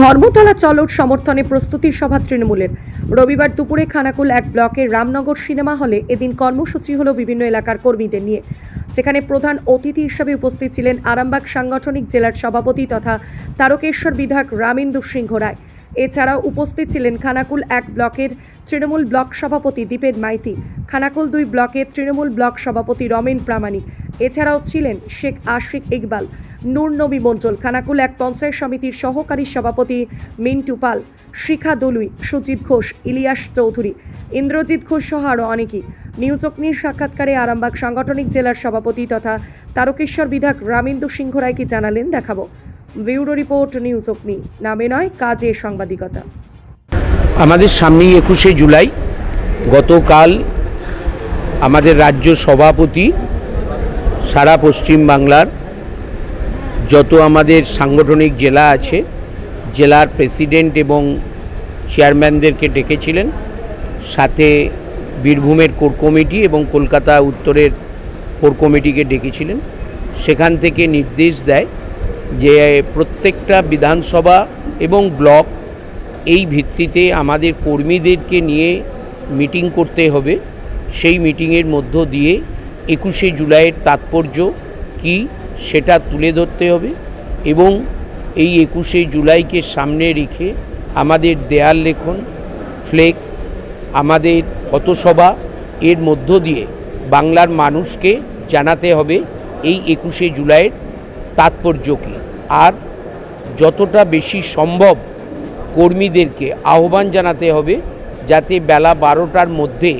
ধর্মতলা চলট সমর্থনে প্রস্তুতি সভা তৃণমূলের। রবিবার দুপুরে খানাকুল এক ব্লকের রামনগর সিনেমা হলে এদিন কর্মসূচি হলো বিভিন্ন এলাকার কর্মীদের নিয়ে। যেখানে প্রধান অতিথি হিসেবে উপস্থিত ছিলেন আরামবাগ সাংগঠনিক জেলার সভাপতি তথা তারকেশ্বর বিধায়ক রামেন্দু সিংহ রায়। এছাড়াও উপস্থিত ছিলেন খানাকুল এক ব্লকের তৃণমূল ব্লক সভাপতি দীপেন মাইতি, খানাকুল দুই ব্লকের তৃণমূল ব্লক সভাপতি রমেন প্রামাণিক। এছাড়াও ছিলেন শেখ আশিক ইকবাল নূর নবী মণ্ডল খানাকুল এক পঞ্চায়েত সমিতির সহকারী সভাপতি মিন্টু পাল, শিখা দলুই, সুজিত ঘোষ, ইলিয়াস চৌধুরী, ইন্দ্রজিৎ ঘোষ সহ আরও অনেকেই। নিউজ অগ্নির সাক্ষাৎকারে আরামবাগ সাংগঠনিক জেলার সভাপতি তথা তারকেশ্বর বিধায়ক রামেন্দু সিংহ রায় কি জানালেন দেখাবো। ব্যুরো রিপোর্ট নিউজ অগ্নি নামে নয়, কাজে সাংবাদিকতা। আমাদের সামনেই একুশে জুলাই। গতকাল আমাদের রাজ্য সভাপতি সারা পশ্চিম বাংলার যত আমাদের সাংগঠনিক জেলা আছে, জেলার প্রেসিডেন্ট এবং চেয়ারম্যানদেরকে ডেকেছিলেন। সাথে বীরভূমের কোর কমিটি এবং কলকাতা উত্তরের কোর কমিটিকে ডেকেছিলেন। সেখান থেকে নির্দেশ দেয় যে প্রত্যেকটা বিধানসভা এবং ব্লক এই ভিত্তিতে আমাদের কর্মীদেরকে নিয়ে মিটিং করতে হবে। সেই মিটিংয়ের মধ্য দিয়ে একুশে জুলাইয়ের তাৎপর্য কি সেটা তুলে ধরতে হবে এবং এই একুশে জুলাইকে সামনে রেখে আমাদের দেয়াল লেখন, ফ্লেক্স, আমাদের পথসভা, এর মধ্য দিয়ে বাংলার মানুষকে জানাতে হবে এই একুশে জুলাইয়ের তাৎপর্য কী আর যতটা বেশি সম্ভব কর্মীদেরকে আহ্বান জানাতে হবে যাতে বেলা বারোটার মধ্যে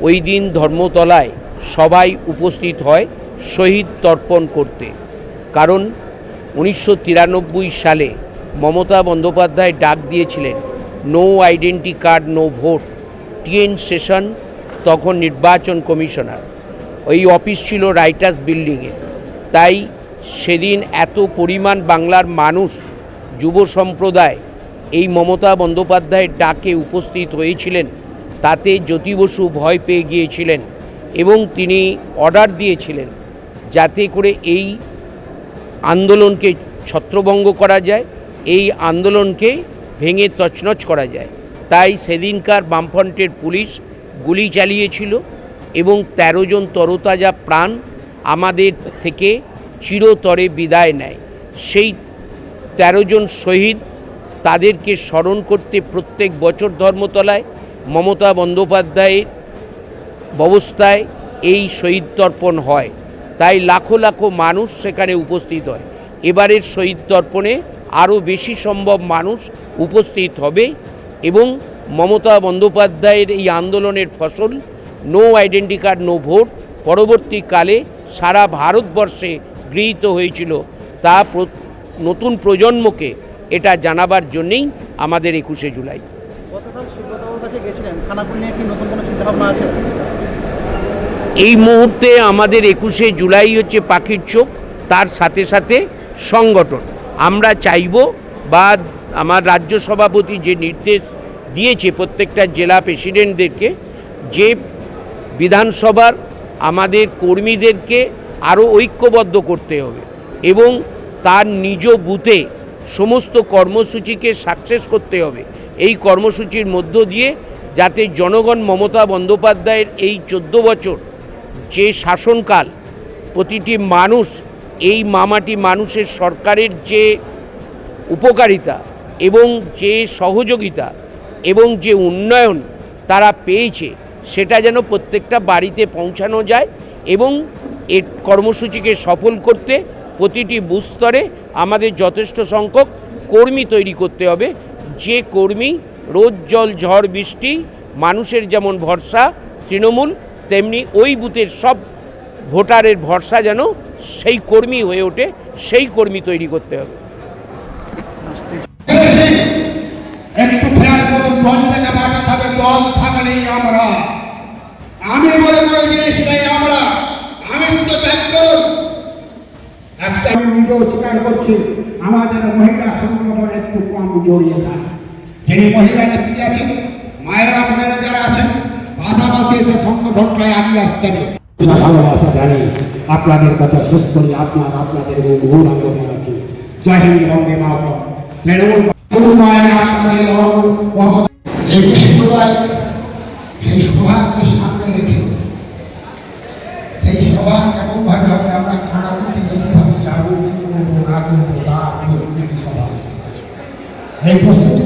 ওই দিন ধর্মতলায় সবাই উপস্থিত হয় শহীদ তর্পণ করতে। কারণ উনিশশো তিরানব্বই সালে মমতা বন্দ্যোপাধ্যায় ডাক দিয়েছিলেন no identity card no vote T N Seshan, তখন নির্বাচন কমিশনার। ওই অফিস ছিল রাইটার্স বিল্ডিংয়ে। তাই সেদিন এত পরিমাণ বাংলার মানুষ, যুব সম্প্রদায় এই মমতা বন্দ্যোপাধ্যায়ের ডাকে উপস্থিত হয়েছিলেন। তাতে জ্যোতি বসু ভয় পেয়ে গিয়েছিলেন এবং তিনি অর্ডার দিয়েছিলেন। যাতে করে এই আন্দোলনকে ছত্রভঙ্গ করা যায়, এই আন্দোলনকে ভেঙে তছনছ করা যায়। তাই সেদিনকার বামফ্রন্টের পুলিশ গুলি চালিয়েছিল এবং ১৩ জন তরতাজা প্রাণ আমাদের থেকে চিরতরে বিদায় নেয়। সেই ১৩ জন শহীদ তাদেরকে স্মরণ করতে প্রত্যেক বছর ধর্মতলায় মমতা বন্দ্যোপাধ্যায়ের ব্যবস্থায় এই শহীদ তর্পণ হয়। তাই লাখো লাখো মানুষ সেখানে উপস্থিত হয়। এবারের শহীদ তর্পণে আরও বেশি সম্ভব মানুষ উপস্থিত হবে এবং মমতা বন্দ্যোপাধ্যায়ের এই আন্দোলনের ফসল no identity card no vote পরবর্তীকালে সারা ভারতবর্ষে গৃহীত হয়েছিল। তা নতুন প্রজন্মকে এটা জানাবার জন্যেই আমাদের একুশে জুলাই। গতকাল কাছে গেছিলেন। নিয়ে কি নতুন কোনো চিন্তাভাবনা আছে? এই মুহূর্তে আমাদের একুশে জুলাই হচ্ছে পাখির চোখ, তার সাথে সাথে সংগঠন। আমরা চাইব বা আমার রাজ্য সভাপতি যে নির্দেশ দিয়েছে প্রত্যেকটা জেলা প্রেসিডেন্টদেরকে, যে বিধানসভার আমাদের কর্মীদেরকে আরও ঐক্যবদ্ধ করতে হবে এবং তার নিজ বুথে সমস্ত কর্মসূচিকে সাকসেস করতে হবে। এই কর্মসূচির মধ্য দিয়ে যাতে জনগণ মমতা বন্দ্যোপাধ্যায়ের এই চোদ্দ বছর যে শাসনকাল প্রতিটি মানুষ, এই মামাটি মানুষের সরকারের যে উপকারিতা এবং যে সহযোগিতা এবং যে উন্নয়ন তারা পেয়েছে, সেটা যেন প্রত্যেকটা বাড়িতে পৌঁছানো যায় এবং এর কর্মসূচিকে সফল করতে প্রতিটি বুস্তরে আমাদের যথেষ্ট সংখ্যক কর্মী তৈরি করতে হবে। যে কর্মী রোদ জল, ঝড়, বৃষ্টি, মানুষের যেমন ভরসা, তৃণমূল তেমনি ওই বুথের সব ভোটারের ভরসা যেন সেই কর্মী হয়ে ওঠে, সেই কর্মী তৈরি করতে হবে। আমি জিনিস নেই আমরা। আমি তো একটা আমি নিজেও স্বীকার করছি আমাদের মহিলা একটু কম জড়িয়ে থাকে মহিলা নেত্রী আছেন মায়েরা যারা আছেন পাশাপাশি এসে সংগঠনটায় আগিয়ে আসতে ভালোবাসা জানি, আপনাদের কথা শেষ করি। আপনার, আপনাদের আন্দোলন আছে জয় হিন্দ, বন্দে মাতরম। তৃণমূল এই রেখে আমরা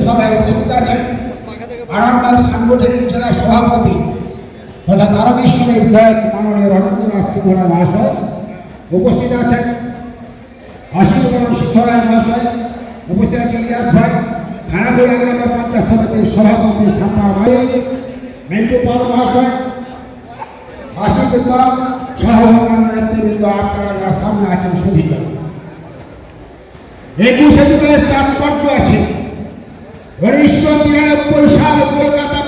সভায় আরামবাগ সাংগঠনিক জেলা সভাপতি তথা তারকেশ্বরের বিধায়ক মাননীয় রণেন্দ্রনাথ সিংহরা মহাশয় উপস্থিত আছেন। আশীর্বাদ সিংহরায় মহাশয় উপস্থিত আছেন ইলিয়াস ভাই। খানাপুর এলাকা পঞ্চায়েত সমিতির সভাপতি সাম্মা ভাই মেন্টু পাল মহাশয় সহ অন্যান্য নেতৃবৃন্দ আপনারা সামনে আছেন সুবিধা একুশে জুলাইয়ের তাৎপর্য আছে। উনিশশো তিরানব্বই সাল কলকাতা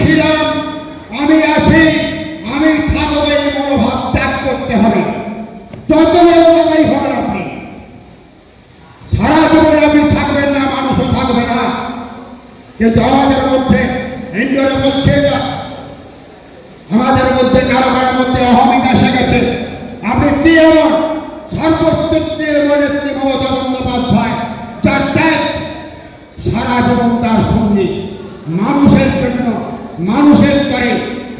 ছিলাম আমি আছি, আমি থাকব এই মনোভাব ত্যাগ করতে হবে। যত বড় কথাই হন আপনি। সারা জীবন আপনি থাকবেন না, মানুষও থাকবে না। কিন্তু আমাদের মধ্যে হিন্দুরা বলছে না। আমাদের মধ্যে কারও কারোর মধ্যে অহমিকা এসে গেছে আপনি কি এমন সর্বক্ষেত্রের নেত্রী মমতা বন্দ্যোপাধ্যায় যার ত্যাগ সারা জীবন তার সঙ্গে মানুষের জন্য মানুষের করে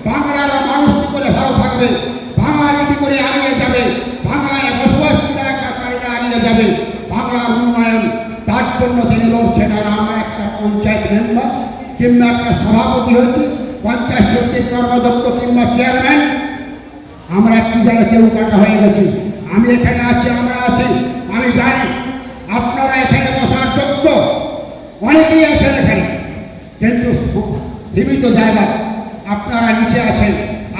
বাংলার মানুষ কি করে ভালো থাকবে বাঙালি কি করে এগিয়ে যাবে বাংলায় বসবাসকারীরা এগিয়ে যাবে বাংলার উন্নয়ন তার জন্য তিনি লড়ছেন আর আমরা একটা পঞ্চায়েত মেম্বার কিংবা একটা সভাপতি হয়েছি পঞ্চায়েত সমিতির কর্মদক্ষ কিংবা চেয়ারম্যান আমরা কি জায়গায় কেউ কাটা হয়ে গেছি। আমি এখানে আছি, আমরা আছি, আমি জানি। আপনারা এখানে বসার যোগ্য। অনেকেই আছেন এখানে। কিন্তু সীমিত জায়গা আপনারা নিচে আছেন।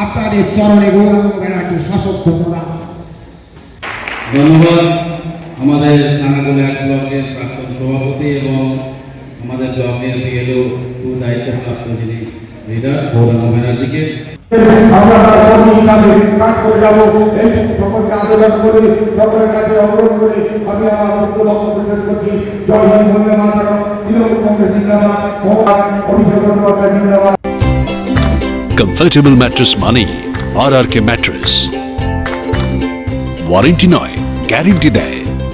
আপনাদের চরণে গৌরব ব্যানার্জি সশস্ত্র প্রদান ধন্যবাদ। আমাদের নানাগুলো এক ব্লকের প্রাক্তন সভাপতি এবং আমাদের ব্লকের বিএলও টু দায়িত্বপ্রাপ্ত যিনি লিডার গৌরাঙ্গ ব্যানার্জিকে। আমরা তার কর্মী হিসাবে কাজ করে যাব। এই সকলকে আবেদন করি সকলের কাছে অনুরোধ করি। আমি আমার বক্তব্য শেষ করছি। জয় হিন্দ বন্দে মাতরম। তৃণমূল কংগ্রেস জিন্দাবাদ। ভগবান অভিষেক বন্দ্যোপাধ্যায় জিন্দাবাদ। কমফর্টেবল ম্যাট্রেস মানেই আর আর কে নয় গ্যারেন্টি দেয়।